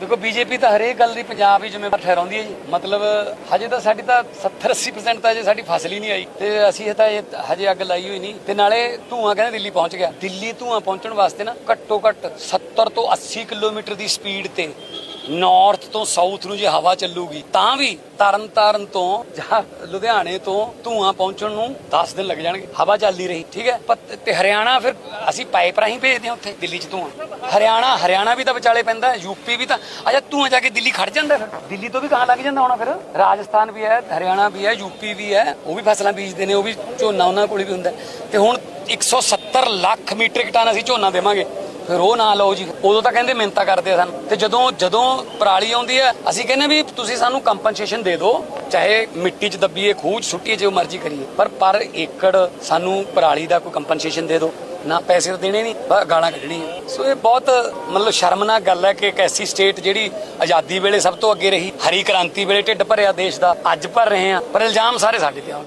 ਦੇਖੋ, ਬੀਜੇਪੀ ਤਾਂ ਹਰੇਕ ਗੱਲ ਦੀ ਪੰਜਾਬ ਹੀ ਜ਼ਿੰਮੇਵਾਰ ਠਹਿਰਾਉਂਦੀ ਹੈ ਜੀ। ਮਤਲਬ ਹਜੇ ਤਾਂ ਸਾਡੀ ਤਾਂ 70 80% ਤਾਂ ਹਜੇ ਸਾਡੀ ਫਸਲ ਹੀ ਨਹੀਂ ਆਈ। ਤੇ ਅਸੀਂ ਤਾਂ ਹਜੇ ਅੱਗ ਲਾਈ ਹੋਈ ਨਹੀਂ। ਤੇ ਨਾਲੇ ਧੂਆਂ ਕਹਿੰਦੇ ਦਿੱਲੀ ਪਹੁੰਚ ਗਿਆ। ਦਿੱਲੀ ਧੂਆਂ ਪਹੁੰਚਣ ਵਾਸਤੇ ਨਾ ਘੱਟੋ ਘੱਟ 70 ਤੋਂ 80 ਕਿਲੋਮੀਟਰ ਦੀ ਸਪੀਡ ਤੇ ਨਾਰਥ ਤੋਂ ਸਾਊਥ ਨੂੰ ਜੇ ਹਵਾ ਚੱਲੂਗੀ, ਤਾਂ ਵੀ ਤਰਨ ਤਾਰਨ ਤੋਂ ਜਾਂ ਲੁਧਿਆਣੇ ਤੋਂ ਧੂਆਂ ਪਹੁੰਚਣ ਨੂੰ 10 ਦਿਨ ਲੱਗ ਜਾਣਗੇ। ਹਵਾ ਚੱਲਦੀ ਰਹੀ, ਠੀਕ ਹੈ? ਤੇ ਹਰਿਆਣਾ ਫਿਰ ਅਸੀਂ ਪਾਈਪ ਰਾਹੀਂ ਭੇਜਦੇ ਹਾਂ ਉੱਥੇ, ਦਿੱਲੀ 'ਚ ਧੂਆਂ। ਹਰਿਆਣਾ ਹਰਿਆਣਾ ਵੀ ਤਾਂ ਵਿਚਾਲੇ ਪੈਂਦਾ ਯੂਪੀ ਵੀ ਤਾਂ ਅਜਾ ਧੂਆਂ ਜਾ ਕੇ ਦਿੱਲੀ ਖੜ ਜਾਂਦਾ ਫਿਰ। ਦਿੱਲੀ ਤੋਂ ਵੀ ਕਹਾਂ ਲੱਗ ਜਾਂਦਾ ਹੋਣਾ ਫਿਰ। ਰਾਜਸਥਾਨ ਵੀ ਹੈ, ਹਰਿਆਣਾ ਵੀ ਹੈ ਯੂਪੀ ਵੀ ਹੈ, ਉਹ ਵੀ ਫਸਲਾਂ ਬੀਜਦੇ ਨੇ, ਉਹ ਵੀ ਝੋਨਾ ਉਹਨਾਂ ਕੋਲ ਵੀ ਹੁੰਦਾ। ਤੇ ਹੁਣ 170 ਲੱਖ ਮੀਟ੍ਰਿਕ ਟਨ ਅਸੀਂ ਝੋਨਾ ਦੇਵਾਂਗੇ। ਫਿਰ ਉਹ ਨਾ ਲਓ ਜੀ। ਉਦੋਂ ਤਾਂ ਕਹਿੰਦੇ ਮਿਹਨਤਾਂ ਕਰਦੇ ਸਨ। ਤੇ ਜਦੋਂ ਜਦੋਂ ਪਰਾਲੀ ਆਉਂਦੀ ਹੈ, ਅਸੀਂ ਕਹਿੰਦੇ ਵੀ ਤੁਸੀਂ ਸਾਨੂੰ ਕੰਪਨਸੇਸ਼ਨ ਦੇ ਦਿਓ। ਚਾਹੇ ਮਿੱਟੀ 'ਚ ਦੱਬੀਏ, ਖੂਹ 'ਚ ਸੁੱਟੀਏ, ਜੋ ਮਰਜ਼ੀ ਕਰੀਏ। ਪਰ ਪਰ ਏਕੜ ਸਾਨੂੰ ਪਰਾਲੀ ਦਾ ਕੋਈ ਕੰਪਨਸੇਸ਼ਨ ਦੇ ਦਿਓ। ਨਾ ਪੈਸੇ ਤਾਂ ਦੇਣੇ ਨਹੀਂ ਬਸ ਗਾਲਾਂ ਕੱਢਣੀਆਂ। ਸੋ ਇਹ ਬਹੁਤ, ਮਤਲਬ ਸ਼ਰਮਨਾਕ ਗੱਲ ਹੈ ਕਿ ਇੱਕ ਐਸੀ ਸਟੇਟ ਜਿਹੜੀ ਆਜ਼ਾਦੀ ਵੇਲੇ ਸਭ ਤੋਂ ਅੱਗੇ ਰਹੀ, ਹਰੀ ਕ੍ਰਾਂਤੀ ਵੇਲੇ ਢਿੱਡ ਭਰਿਆ ਦੇਸ਼ ਦਾ, ਅੱਜ ਭਰ ਰਹੇ ਆ ਪਰ ਇਲਜ਼ਾਮ ਸਾਰੇ ਸਾਡੇ ਤੇ ਆਉਣ।